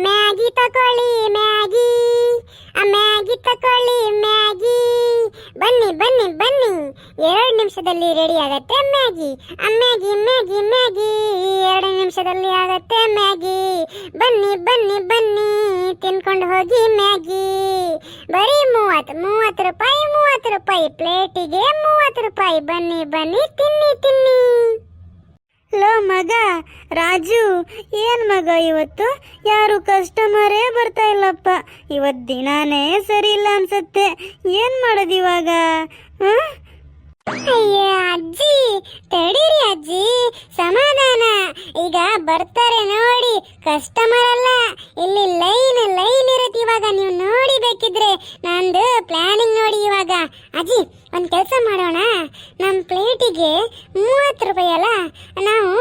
Maggi ತಕೊಳ್ಳಿ Maggi. ಆ Maggi ತಕೊಳ್ಳಿ ಮ್ಯಾಗಿ. ಬನ್ನಿ ಬನ್ನಿ ಬನ್ನಿ. ಎರಡು ನಿಮಿಷದಲ್ಲಿ ರೆಡಿ ಆಗತ್ತೆ ಮ್ಯಾಗಿ. ಆ ಮ್ಯಾಗಿ ಮ್ಯಾಗಿ ಮ್ಯಾಗಿ. ಎರಡು ನಿಮಿಷದಲ್ಲಿ ಆಗತ್ತೆ ಮ್ಯಾಗಿ. ಬನ್ನಿ ಬನ್ನಿ ಬನ್ನಿ. ತಿನ್ಕೊಂಡು ಹೋಗಿ ಮ್ಯಾಗಿ. ಬರೀ ಮೂವತ್ತು ಮೂವತ್ತು ರೂಪಾಯಿ ಮೂವತ್ತು ರೂಪಾಯಿ. ಪ್ಲೇಟಿಗೆ ಮೂವತ್ತು ರೂಪಾಯಿ. ಬನ್ನಿ ಬನ್ನಿ, ತಿನ್ನಿ ತಿನ್ನಿ. ಲೋ ಮಗ, ರಾಜು, ಏನ್ ಮಗ ಇವತ್ತು? ಯಾರು ಕಸ್ಟಮರೇ ಬರ್ತಾ ಇಲ್ಲಪ್ಪ. ಇವತ್ ದಿನಾನೇ ಸರಿ ಇಲ್ಲ ಅನ್ಸತ್ತೆ. ಏನ್ ಮಾಡೋದು ಇವಾಗ? ಅಜ್ಜಿ, ತಡೀರಿ ಅಜ್ಜಿ. ಸಮಾಧಾನ. ಈಗ ಬರ್ತಾರೆ ನೋಡಿ. ಕಸ್ಟಮರ್ ಅಲ್ಲ. ಇಲ್ಲಿ ಲೈನ್ ಲೈನ್ ಇರುತ್ತೆ ಇವಾಗ. ನೀವು ನೋಡಿ ಬೇಕಿದ್ರೆ ನಂದು ಪ್ಲಾನಿಂಗ್ ನೋಡಿ ಇವಾಗ. ಅಜ್ಜಿ, ಒಂದು ಕೆಲಸ ಮಾಡೋಣ. ನಮ್ಮ ಪ್ಲೇಟಿಗೆ ಮೂವತ್ತು ರೂಪಾಯಿ ಅಲ್ಲ? ನಾವು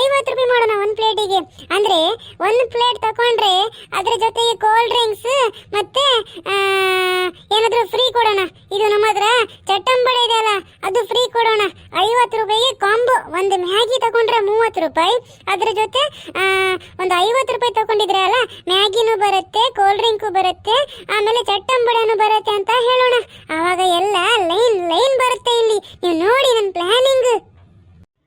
ಐವತ್ತು ರೂಪಾಯಿ ಮಾಡೋಣ ಒಂದು ಪ್ಲೇಟಿಗೆ. ಅಂದರೆ ಒಂದು ಪ್ಲೇಟ್ ತಗೊಂಡ್ರೆ ಅದ್ರ ಜೊತೆಗೆ ಕೋಲ್ಡ್ ಡ್ರಿಂಕ್ಸ್ ಮತ್ತೆ ಏನಾದರೂ ಫ್ರೀ ಕೊಡೋಣ. ಇದು ನಮ್ಮ ಹತ್ರ ಚಟ್ಟಂಬಡೆ ಇದೆ ಅಲ್ಲ ಅದು ಫ್ರೀ ಕೊಡೋಣ. ಐವತ್ತು ರೂಪಾಯಿಗೆ ಕಾಂಬೋ ಒಂದು ಮ್ಯಾಗಿ ತಗೊಂಡ್ರೆ ಮೂವತ್ತು ರೂಪಾಯಿ. ಅದ್ರ ಜೊತೆ ಒಂದು ಐವತ್ತು ರೂಪಾಯಿ ತಗೊಂಡಿದ್ರೆ ಅಲ್ಲ, ಮ್ಯಾಗಿನೂ ಬರುತ್ತೆ ಕೋಲ್ಡ್ ಡ್ರಿಂಕು ಬರುತ್ತೆ, ಆಮೇಲೆ ಚಟ್ಟಂಬಡೆನೂ ಬರುತ್ತೆ ಅಂತ ಹೇಳೋಣ. ಆವಾಗ ಎಲ್ಲ ಲೈನ್ ಲೈನ್ ಬರುತ್ತೆ ಇಲ್ಲಿ. ನೀವು ನೋಡಿ ನನ್ನ ಪ್ಲಾನಿಂಗ್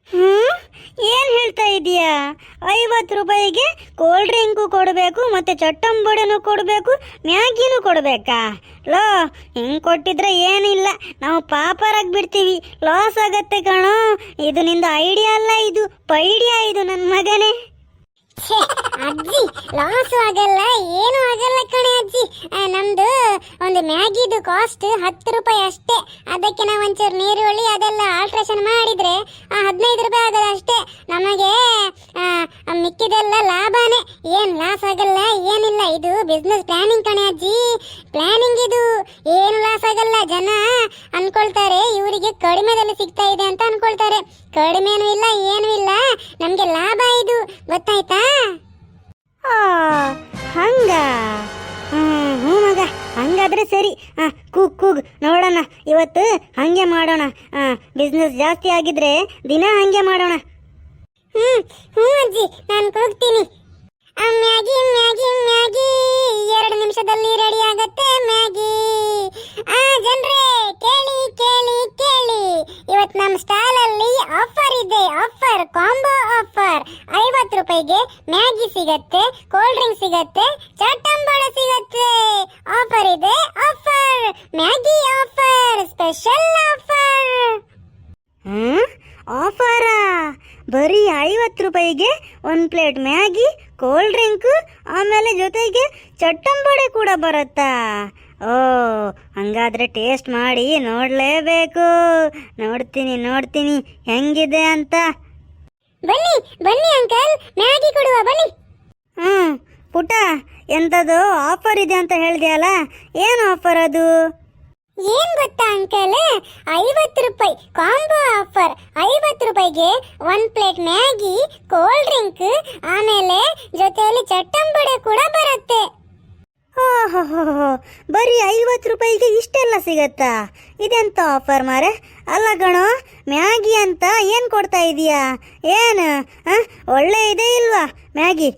ಹ್ಮ್? ಏನ್ ಹೇಳ್ತಾ ಇದೀಯಾ? ಐವತ್ತು ರೂಪಾಯಿಗೆ ಕೋಲ್ಡ್ ಡ್ರಿಂಕು ಕೊಡಬೇಕು, ಮತ್ತೆ ಚಟ್ಟಂಬಡನು ಕೊಡಬೇಕು, ಮ್ಯಾಗಿನೂ ಕೊಡಬೇಕಾ? ಲೋ, ಹಿಂಗ್ ಕೊಟ್ಟಿದ್ರೆ ಏನಿಲ್ಲ. ನಾವು ಪಾಪರಾಗಿ ಬಿಡ್ತೀವಿ. ಲಾಸ್ ಆಗತ್ತೆ ಕಣೋ. ಇದು ನಿಂದ ಐಡಿಯಾ ಅಲ್ಲ, ಇದು ಪೈಡಿಯಾ, ಇದು ನನ್ನ ಮಗನೇ. ಅಜ್ಜಿ ಲಾಸ್ ಆಗಲ್ಲ ಏನು ಆಗಲ್ಲ ಕಣೆ ಅಜ್ಜಿ. ನಮ್ದು ಒಂದು ಮ್ಯಾಗಿದು ಕಾಸ್ಟ್ ಹತ್ತು ರೂಪಾಯಿ ಅಷ್ಟೇ. ಅದಕ್ಕೆ ನಾವು ಒಂಚೂರು ನೀರುಳ್ಳಿ ಅದೆಲ್ಲ ಆಲ್ಟ್ರೇಷನ್ ಮಾಡಿದ್ರೆ ಆ, ಹದಿನೈದು ರೂಪಾಯಿ ಆಗಲ್ಲ ಅಷ್ಟೇ. ನಮಗೆ ಮಿಕ್ಕಿದೆಲ್ಲ ಲಾಭನೇ. ಏನು ಲಾಸ್ ಆಗಲ್ಲ ಏನಿಲ್ಲ. ಇದು ಬಿಸ್ನೆಸ್ ಪ್ಲಾನಿಂಗ್ ಕಣೆ ಅಜ್ಜಿ. ಪ್ಲಾನಿಂಗ್ ಇದು. ಏನು ಲಾಸ್ ಆಗಲ್ಲ. ಜನ ಅನ್ಕೊಳ್ತಾರೆ ಇವರಿಗೆ ಕಡಿಮೆದಲ್ಲಿ ಸಿಗ್ತಾ ಇದೆ ಅಂತ ಅನ್ಕೊಳ್ತಾರೆ. ಕಡಿಮೆನೂ ಇಲ್ಲ ಏನೂ ಇಲ್ಲ. ನಮಗೆ ಲಾಭ ಇದು ಗೊತ್ತಾಯ್ತಾ? ಆ, ಹಂಗ. ಹ್ಞೂ ಮಗ ಹಂಗಾದ್ರೆ ಸರಿ. ಹಾಂ ಕೂಗ್ ಕೂಗ್ ನೋಡೋಣ. ಇವತ್ತು ಹಂಗೆ ಮಾಡೋಣ. ಬಿಸ್ನೆಸ್ ಜಾಸ್ತಿ ಆಗಿದ್ರೆ ದಿನ ಹಂಗೆ ಮಾಡೋಣ. ಹ್ಞೂ ಹ್ಞೂ ಅಜ್ಜಿ ನಾನು ಹೋಗ್ತೀನಿ ಮ್ಯಾಗಿ ಮ್ಯಾಗಿ ಮ್ಯಾಗಿ ಎರಡು ನಿಮಿಷದಲ್ಲಿ ರೆಡಿ ಆಗತ್ತೆ ಮ್ಯಾಗಿ. ಆ ಜನರೇ ಕೇಳಿ ಕೇಳಿ ಕೇಳಿ. ಇವತ್ತು ನಮ್ಮ ಆಫರ್ ಇದೆ. ಆಫರ್ ಕಾಂಬೋ ಆಫರ್ ಐವತ್ತು ರೂಪಾಯಿಗೆ ಮ್ಯಾಗಿ ಸಿಗತ್ತೆ ಕೋಲ್ಡ್ ಡ್ರಿಂಕ್ ಸಿಗತ್ತೆ ಚಟ್ಟಂಬಳ ಸಿಗತ್ತೆ. ಆಫರ್ ಇದೆ. Offer Maggi offer special offer ಆಫರಾ ಬರೀ ಐವತ್ತು ರೂಪಾಯಿಗೆ ಒಂದು ಪ್ಲೇಟ್ ಮ್ಯಾಗಿ ಕೋಲ್ಡ್ ಡ್ರಿಂಕ್ ಆಮೇಲೆ ಜೊತೆಗೆ ಚಟ್ಟಂಬಡೆ ಕೂಡ ಬರುತ್ತಾ? ಓ ಹಂಗಾದ್ರೆ ಟೇಸ್ಟ್ ಮಾಡಿ ನೋಡಲೇಬೇಕು. ನೋಡ್ತೀನಿ ನೋಡ್ತೀನಿ. ಹೆಂಗಿದೆ ಅಂತ? ಬನ್ನಿ ಬನ್ನಿ ಅಂಕಲ್. ಮ್ಯಾಗಿ ಕೊಡುವ ಬನ್ನಿ. ಹ್ಞೂ. ಪುಟ ಎಂಥದ್ದು ಆಫರ್ ಇದೆ ಅಂತ ಹೇಳಿದೆಯಲ್ಲ? ಏನು ಆಫರ್ ಅದು? ಏನ್ ಗೊತ್ತಾ ಅಂಕಲ್? ಐವತ್ತು ರೂಪಾಯಿ ಕಾಂಬೋ ಆಫರ್ ಐವತ್ತು ರೂಪಾಯಿಗೆ ಒಂದ್ ಪ್ಲೇಟ್ ಮ್ಯಾಗಿ ಕೋಲ್ಡ್ ಡ್ರಿಂಕ್ ಆಮೇಲೆ ಜೊತೆಯಲ್ಲಿ ಚಟ್ಟಂಬಡೆ ಕೂಡ ಬರುತ್ತೆ. ಬರೀ ಐವತ್ತು ರೂಪಾಯಿಗೆ ಇಷ್ಟೆಲ್ಲ ಸಿಗತ್ತಾ? ಇದೆಂತ ಆಫರ್ ಮಾರೆ? ಅಲ್ಲ ಗಣ, ಮ್ಯಾಗಿ ಅಂತ ಏನು ಕೊಡ್ತಾ ಇದೀಯಾ? ಏನು? ಒಳ್ಳೆ ಇದೆ ಇಲ್ವಾ? ಮ್ಯಾಗಿ?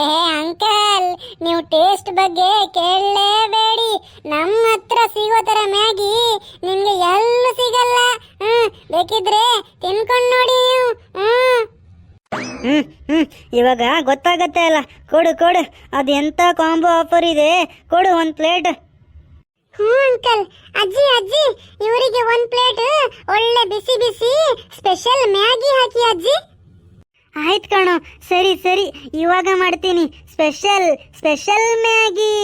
ಏ ಅಂಕಲ್, ನೀವು ಟೇಸ್ಟ್ ಬಗ್ಗೆ ಕೇಳಲೇಬೇಡಿ. ನಮ್ಮ ಹತ್ರ ಸಿಗೋ ತರ ಮ್ಯಾಗಿ ನಿಮ್ಗೆ ಎಲ್ಲೂ ಸಿಗಲ್ಲ. ಬೇಕಿದ್ರೆ ತಿನ್ಕೊಂಡು ನೋಡಿ. ಹ್ಮ್ ಹ್ಞೂ ಇವಾಗ ಗೊತ್ತಾಗತ್ತೆ ಅಲ್ಲ. ಕೊಡು ಕೊಡು. ಅದು ಎಂತ ಕಾಂಬೋ ಆಫರ್ ಇದೆ? ಕೊಡು ಒಂದು ಪ್ಲೇಟ್ ಹ್ಞೂ ಅಂಕಲ್ ಅಜ್ಜಿ ಅಜ್ಜಿ ಇವರಿಗೆ ಒಂದ್ ಪ್ಲೇಟ್ ಒಳ್ಳೆ ಬಿಸಿ ಬಿಸಿ ಸ್ಪೆಷಲ್ ಮ್ಯಾಗಿ ಹಾಕಿ ಅಜ್ಜಿ. ಆಯ್ತು ಕಣೋ. ಸರಿ ಸರಿ. ಇವಾಗ ಮಾಡ್ತೀನಿ. Special special Maggi.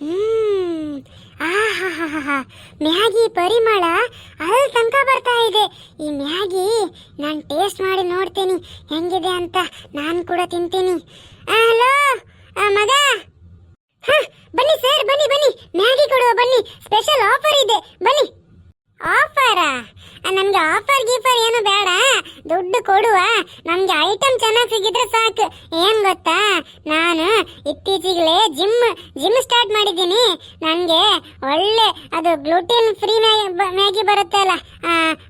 ಹ್ಮ್. ಆಹಾಹಾಹಾ ಮ್ಯಾಗಿ ಪರಿಮಳ ಅಲ್ಲಿ ತನಕ ಬರ್ತಾ ಇದೆ. ಈ ಮ್ಯಾಗಿ ನಾನು ಟೇಸ್ಟ್ ಮಾಡಿ ನೋಡ್ತೀನಿ. ಹೆಂಗಿದೆ ಅಂತ ನಾನು ಕೂಡ ತಿಂತೀನಿ. ಹಲೋ? ಮಗ? ಬನ್ನಿ ಸರ್ ಬನ್ನಿ ಬನ್ನಿ. ಮ್ಯಾಗಿ ಕೊಡುವ, ಬನ್ನಿ. ಸ್ಪೆಷಲ್ ಆಫರ್ ಇದೆ. ಬನ್ನಿ. ಆಫರಾ ನಮ್ಗೆ ಆಫರ್ ಗೀಫರ್ ಏನು ಬೇಡ. ದುಡ್ಡು ಕೊಡುವ. ನಮ್ಗೆ ಐಟಮ್ ಚೆನ್ನಾಗಿ ಸಿಗಿದ್ರೆ ಸಾಕು. ಏನ್ ಗೊತ್ತಾ? ನಾನು ಇತ್ತೀಚೆಗೆ ಜಿಮ್ ಜಿಮ್ ಸ್ಟಾರ್ಟ್ ಮಾಡಿದ್ದೀನಿ. ನನಗೆ ಒಳ್ಳೆ ಅದು ಗ್ಲೂಟಿನ್ ಫ್ರೀ ಮ್ಯಾಗಿ ಬರುತ್ತೆ ಅಲ್ಲ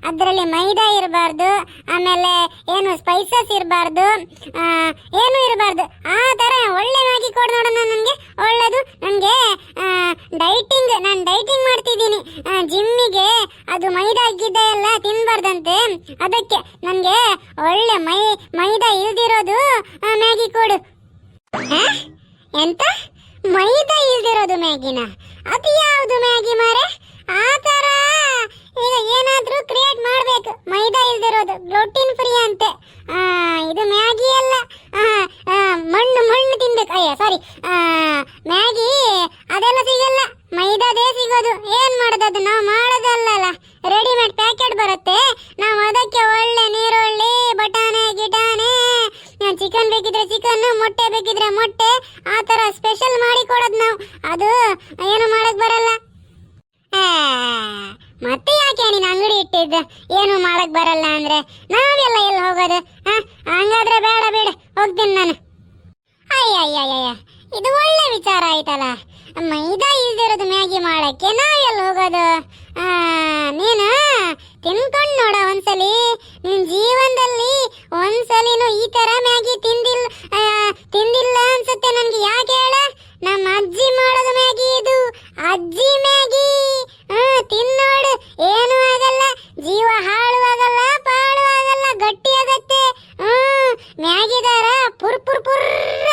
ಅದರಲ್ಲಿ ಮೈದಾ ಇರಬಾರ್ದು, ಆಮೇಲೆ ಏನು ಸ್ಪೈಸಸ್ ಇರಬಾರ್ದು ಏನು ಇರಬಾರ್ದು. ಆ ಥರ ಒಳ್ಳೆ ಮ್ಯಾಗಿ ಕೊಡು ನೋಡೋಣ ನನಗೆ. ಒಳ್ಳೇದು. ನನಗೆ ಡೈಟಿಂಗ್ ನಾನು ಡೈಟಿಂಗ್ ಮಾಡ್ತಿದ್ದೀನಿ. ಜಿಮ್ಮಿಗೆ ಅದು ಮೈದಾ ಗಿದ್ದ ಎಲ್ಲ ತಿನ್ಬಾರ್ದಂತೆ. ಅದಕ್ಕೆ ನನಗೆ ಒಳ್ಳೆ ಮೈ, ಮೈದಾ ಇಲ್ದಿರೋದು ಮ್ಯಾಗಿ ಕೊಡು? ಎಂತ? ಮೈದಾ ಇಲ್ದಿರೋದು ಮ್ಯಾಗಿನ? ಅದು ಯಾವುದು ಮ್ಯಾಗಿ ಮಾರೆ? ಆ ತರ. ಈಗ ಏನಾದ್ರೂ ಕ್ರಿಯೇಟ್ ಮಾಡಬೇಕು. ಮೈದಾ ಇಲ್ದಿರೋದು ಗ್ಲೋಟಿನ್ ಫ್ರೀ ಅಂತೆ. ಇದು ಮ್ಯಾಗಿ ಅಲ್ಲ. ಮಣ್ಣು ಮಣ್ಣು ತಿನ್ಬೇಕು. ಅಯ್ಯ ಸಾರಿ ಮ್ಯಾಗಿ ಅದೆಲ್ಲ ಸಿಗಲ್ಲ. ಮೈದಾದೇ ಸಿಗೋದು. ಏನ್ ಮಾಡೋದು ಮಾಡೋದಲ್ಲಲ್ಲ ಮತ್ತೆ ಯಾಕೆ ನೀನು ಅಂಗಡಿ ಇಟ್ಟಿದ್ದ? ಏನು ಮಾಡಕ್ ಬರಲ್ಲ ಅಂದ್ರೆ? ನಾವೆಲ್ಲ ಎಲ್ಲಿ ಹೋಗೋದು? ಹಂಗಾದ್ರೆ ಬೇಡ ಬೇಡ, ಹೋಗ್ತೀನಿ ನಾನು. ಅಯ್ಯಯ್ಯಯ್ಯ ಇದು ಒಳ್ಳೆ ವಿಚಾರ ಆಯ್ತಲ್ಲ. ಮೈದಾ ಇಲ್ದಿರೋದು ಮ್ಯಾಗಿ ಮಾಡಕ್ಕೆ ನಾವೆಲ್ಲ ಹೋಗೋದು? ನೀನು ತಿನ್ಕೊಂಡು ನೋಡ ಒಂದ್ಸಲಿ. ನಿನ್ ಜೀವನದಲ್ಲಿ ಒಂದ್ಸಲಿನೂ ಈ ತರ ಮ್ಯಾಗಿ ತಿಂದಿಲ್ಲ ತಿಂದಿಲ್ಲ ಅನ್ಸುತ್ತೆ ನನ್ಗೆ. ಯಾಕೆ ಹೇಳ? ನಮ್ಮ ಅಜ್ಜಿ ಮಾಡೋದು ಮ್ಯಾಗಿ ಇದು. ಅಜ್ಜಿ ಏನು ಆಗಲ್ಲ ಜೀವ ಹಾಳು ಆಗಲ್ಲ ಪಾಳು ಆಗಲ್ಲ ಗಟ್ಟಿ ಆಗತ್ತೆ ಹ್ಮ್ ಮ್ಯಾಗಿದಾರ ಪುರ್ ಪುರ್ ಪುರ್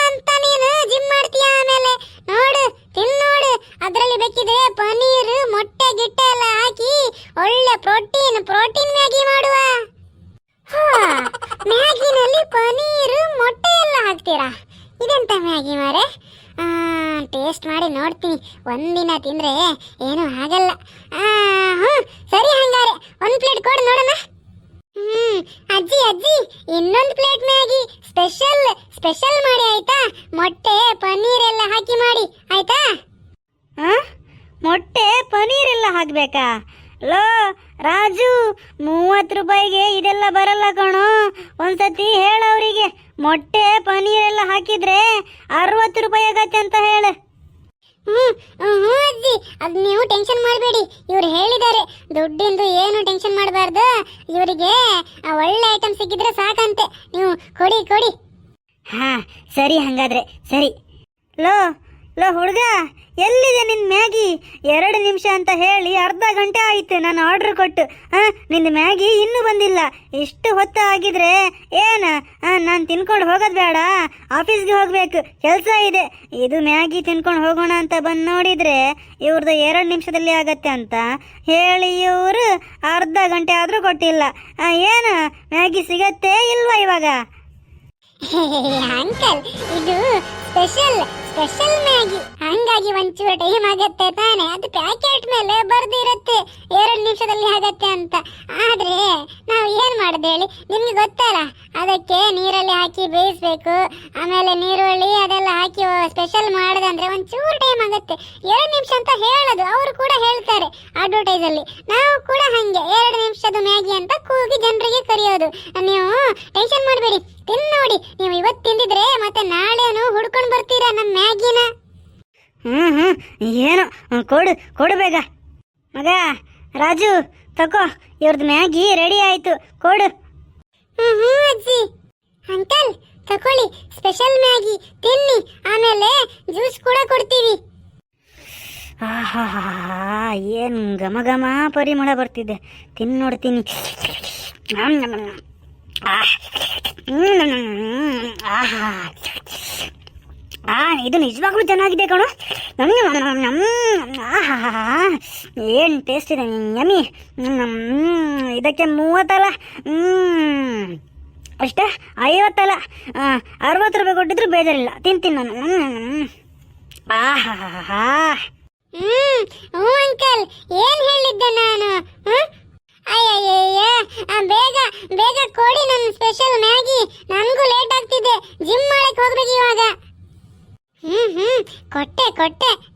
ಅಂತ ನೀನು ಜಿಮ್ ಮಾಡ್ತೀಯ ಆಮೇಲೆ ನೋಡು ತಿನ್ನೋಡು ಅದ್ರಲ್ಲಿ ಬೇಕಿದ್ರೆ ಪನೀರ್ ಮೊಟ್ಟೆ ಗಿಟ್ಟೆ ಎಲ್ಲ ಹಾಕಿ ಒಳ್ಳೆ ಪ್ರೋಟೀನ್ ಪ್ರೋಟೀನ್ ಮ್ಯಾಗಿ ಮಾಡುವ ಹಾ, ಮ್ಯಾಗಿನಲ್ಲಿ ಪನೀರ್ ಮೊಟ್ಟೆ ಎಲ್ಲ ಹಾಕ್ತೀರಾ ಇದೆಂತ ಮ್ಯಾಗಿ ಮಾರೆ ಟೇಸ್ಟ್ ಮಾಡಿ ನೋಡ್ತೀನಿ ಒಂದಿನ ತಿಂದ್ರೆ ಏನು ಆಗಲ್ಲ. ಹ್ಮ್ ಸರಿ ಹಂಗಾರೆ. ಒಂದು ಪ್ಲೇಟ್ ಕೊಡು, ನೋಡೋಣ. ಹ್ಞೂ ಅಜ್ಜಿ ಅಜ್ಜಿ, ಇನ್ನೊಂದು ಪ್ಲೇಟ್ ಮ್ಯಾಗಿ ಸ್ಪೆಷಲ್ ಸ್ಪೆಷಲ್ ಮಾಡಿ, ಆಯ್ತಾ? ಮೊಟ್ಟೆ ಪನ್ನೀರ್ ಎಲ್ಲ ಹಾಕಿ ಮಾಡಿ, ಆಯ್ತಾ? ಹಾಂ ಮೊಟ್ಟೆ ಪನ್ನೀರ್ ಎಲ್ಲ ಹಾಕ್ಬೇಕಾ? ಲೋ, ರಾಜು, ಮೂವತ್ತು ರೂಪಾಯಿಗೆ ಇದೆಲ್ಲ ಬರಲ್ಲ ಕಣೋ. ಒಂದ್ಸತಿ ಅವರಿಗೆ ಮೊಟ್ಟೆ ಪನ್ನೀರ್ ಎಲ್ಲ ಹಾಕಿದ್ರೆ ಅರವತ್ತು ರೂಪಾಯಿ ಆಗತ್ತೆ ಅಂತ ಹೇಳು. ಅದ್ ನೀವು ಟೆನ್ಷನ್ ಮಾಡಬೇಡಿ. ಇವ್ರು ಹೇಳಿದ್ದಾರೆ, ದುಡ್ಡಿಂದು ಏನು ಟೆನ್ಷನ್ ಮಾಡಬಾರ್ದು. ಇವರಿಗೆ ಒಳ್ಳೆ ಐಟಮ್ ಸಿಕ್ಕಿದ್ರೆ ಸಾಕಂತೆ. ನೀವು ಕೊಡಿ ಕೊಡಿ. ಹಾ, ಸರಿ ಹಂಗಾದ್ರೆ, ಸರಿ. ಲೋ ಲೋ ಹುಡುಗ, ಎಲ್ಲಿದೆ ನಿನ್ ಮ್ಯಾಗಿ? ಎರಡು ನಿಮಿಷ ಅಂತ ಹೇಳಿ ಅರ್ಧ ಗಂಟೆ ಆಯ್ತು ನಾನು ಆರ್ಡರ್ ಕೊಟ್ಟು. ಹಾ ನಿನ್ನ ಮ್ಯಾಗಿ ಇನ್ನೂ ಬಂದಿಲ್ಲ. ಇಷ್ಟು ಹೊತ್ತು ಆಗಿದ್ರೆ ಏನ? ನಾನು ತಿನ್ಕೊಂಡು ಹೋಗೋದು ಬೇಡ. ಆಫೀಸ್ಗೆ ಹೋಗ್ಬೇಕು. ಕೆಲಸ ಇದೆ. ಇದು ಮ್ಯಾಗಿ ತಿನ್ಕೊಂಡು ಹೋಗೋಣ ಅಂತ ಬಂದು ನೋಡಿದ್ರೆ ಇವ್ರದ್ದು ಎರಡು ನಿಮಿಷದಲ್ಲಿ ಆಗತ್ತೆ ಅಂತ ಹೇಳಿ ಇವರು ಅರ್ಧ ಗಂಟೆ ಆದರೂ ಕೊಟ್ಟಿಲ್ಲ. ಏನು? ಮ್ಯಾಗಿ ಸಿಗತ್ತೆ ಇಲ್ವಾ ಇವಾಗ? ಅಂಕಲ್, ಇದು ಸ್ಪೆಷಲ್ ಸ್ಪೆಷಲ್ ಮ್ಯಾಗಿ. ಹಂಗಾಗಿ ಒಂಚೂರು ಟೈಮ್ ಆಗತ್ತೆ ತಾನೆ. ಅದು ಪ್ಯಾಕೆಟ್ ಮೇಲೆ ಬರ್ದಿರತ್ತೆ. ಎರಡು ನಿಮಿಷದಲ್ಲಿ ಆಗತ್ತೆ ಅಂತ. ಆದ್ರೆ, ನಾವು ಏನ್ ಮಾಡುದು ಹೇಳಿ? ನಿಮ್ಗೆ ಗೊತ್ತಲ್ಲ? ಅದಕ್ಕೆ ನೀರಲ್ಲಿ ಹಾಕಿ ಬೇಯಿಸ್ಬೇಕು. ಆಮೇಲೆ ನೀರುಳ್ಳಿ ಅದೆಲ್ಲ ಹಾಕಿ ಸ್ಪೆಷಲ್ ಮಾಡೋದಂದ್ರೆ ಒಂಚೂರು ಟೈಮ್ ಆಗುತ್ತೆ. ಎರಡು ನಿಮಿಷ ಅಂತ ಹೇಳೋದು. ಅವರು ಕೂಡ ಹೇಳ್ತಾರೆ ಅಡ್ವರ್ಟೈಸ್ ಅಲ್ಲಿ. ನಾವು ಕೂಡ ಹಂಗೆ. ಎರಡು ನಿಮಿಷದ ಮ್ಯಾಗಿ ಅಂತ ಕೂಗಿ ಜನರಿಗೆ ಕರೆಯೋದು. ನೀವು ಟೆನ್ಷನ್ ಮಾಡಬೇಡಿ. ತಿನ್ ನೋಡಿ ನೀವು ಇವತ್ತು ತಿಂದಿದ್ರೆ ಮತ್ತೆ ನಾಳೆನು ಹುಡ್ಕೊಂಡು ಬರ್ತೀರಾ ನಮ್ಮ ಮ್ಯಾಗಿನ? ಹ್ಮ್ ಹ್ಮ್ ಏನು ಕೊಡು ಕೊಡು ಬೇಗ. ಮಗ ರಾಜು ತಕೋ ಇವ್ರದ್ದು ಮ್ಯಾಗಿ ರೆಡಿ ಆಯ್ತು ಕೊಡು. ಹ್ಮ್ ಹ್ಮ್ ಅಜ್ಜಿ. ಅಂಕಲ್ ತಕೊಳ್ಳಿ ಸ್ಪೆಷಲ್ ಮ್ಯಾಗಿ ತಿನ್ನಿ ಆಮೇಲೆ ಜ್ಯೂಸ್ ಕೂಡ ಕೊಡ್ತೀವಿ ಆಹಾ ಏನು ಘಮ ಘಮ ಪರಿಮಳ ಬರ್ತಿದೆ. ತಿನ್ ನೋಡ್ತೀನಿ. ಆಹ್. ಆ ಇದು ನಿಜವಾಗ್ಲೂ ಚೆನ್ನಾಗಿದೆ ಕಣು ನಮ್ಗೆ ನಮ್ ನಮ್ ನಮ್. ಆಹಾ ಏನು ಟೇಸ್ಟ್ ಇದೆ ನಮ್ ಇದಕ್ಕೆ ಮೂವತ್ತಲ್ಲ ಅಷ್ಟೇ ಐವತ್ತಲ್ಲ ಅರವತ್ತು ರೂಪಾಯಿ ಕೊಟ್ಟಿದ್ರು ಬೇಜಾರಿಲ್ಲ ತಿಂತೀನಿ ನಾನು. ಆಹಾ ಹ್ಞೂ ಅಂಕಲ್ ಏನು ಹೇಳಿದ್ದೆ ನಾನು ಹ್ಮ್? ಬೇಗ ಕೊಡಿ ನನ್ನ ಸ್ಪೆಷಲ್ ಮ್ಯಾಗಿ. ನನಗೂ ಲೇಟ್ ಆಗ್ತಿದೆ. ಜಿಮ್ ಮಾಡಕ್ಕೆ ಹೋಗ್ಬೇಕು ಇವಾಗ. ಹ್ಮ್ ಹ್ಮ್. ಕೊಟ್ಟೆ ಕೊಟ್ಟೆ.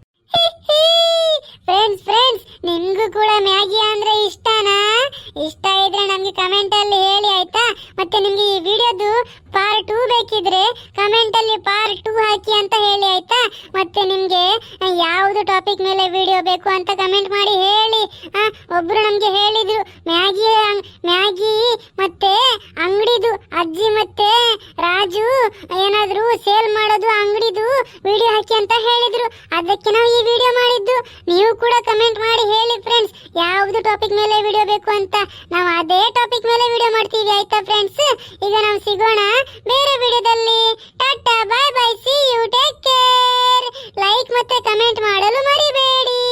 ಫ್ರೆಂಡ್ಸ್ ಫ್ರೆಂಡ್ಸ್ ನಿಮಗೂ ಕೂಡ ಮ್ಯಾಗಿ ಅಂದ್ರೆ ಇಷ್ಟನಾ? ಇಷ್ಟ ಇದ್ರೆ ನಮಗೆ ಕಮೆಂಟ್ ಅಲ್ಲಿ ಹೇಳಿ, ಆಯ್ತಾ? ಮತ್ತೆ ನಿಮಗೆ ಈ ವಿಡಿಯೋದು ಪಾರ್ಟ್ ಟೂ ಬೇಕಿದ್ರೆ ಕಮೆಂಟ್ ಅಲ್ಲಿ ಪಾರ್ಟ್ ಟೂ ಹಾಕಿ ಅಂತ ಹೇಳಿ, ಆಯ್ತಾ? ಮತ್ತೆ ನಿಮಗೆ ಯಾವುದು ಟಾಪಿಕ್ ಮೇಲೆ ವಿಡಿಯೋ ಬೇಕು ಅಂತ ಕಮೆಂಟ್ ಮಾಡಿ ಹೇಳಿ. ಒಬ್ರು ನಮಗೆ ಹೇಳಿದ್ರು, ಮ್ಯಾಗಿ ಮ್ಯಾಗಿ ಮತ್ತೆ ಅಂಗಡಿದು, ಅಜ್ಜಿ ಮತ್ತೆ ರಾಜು, ಏನಾದ್ರು ಸೇಲ್ ಮಾಡೋದು ಅಂಗಡಿದು ವಿಡಿಯೋ ಹಾಕಿ ಅಂತ ಹೇಳಿದ್ರು. ಅದಕ್ಕೆ ನಾವು ಈ ವಿಡಿಯೋ ಮಾಡಿದ್ದು. ನೀವು ಕೂಡ ಕಮೆಂಟ್ ಮಾಡಿ ಹೇಳಿ ಫ್ರೆಂಡ್ಸ್ ಯಾವ್ದು ಟಾಪಿಕ್ ಮೇಲೆ ವಿಡಿಯೋ ಬೇಕು ಅಂತ. ನಾವು ಅದೇ ಟಾಪಿಕ್ ಮೇಲೆ ವಿಡಿಯೋ ಮಾಡ್ತೀವಿ, ಆಯ್ತಾ ಫ್ರೆಂಡ್ಸ್ ಈಗ ನಾವು ಸಿಗೋಣ ಬೇರೆ ವಿಡಿಯೋದಲ್ಲಿ Tata bye bye see you take care like ಮತ್ತೆ ಕಮೆಂಟ್ ಮಾಡಲು ಮರಿಬೇಡಿ.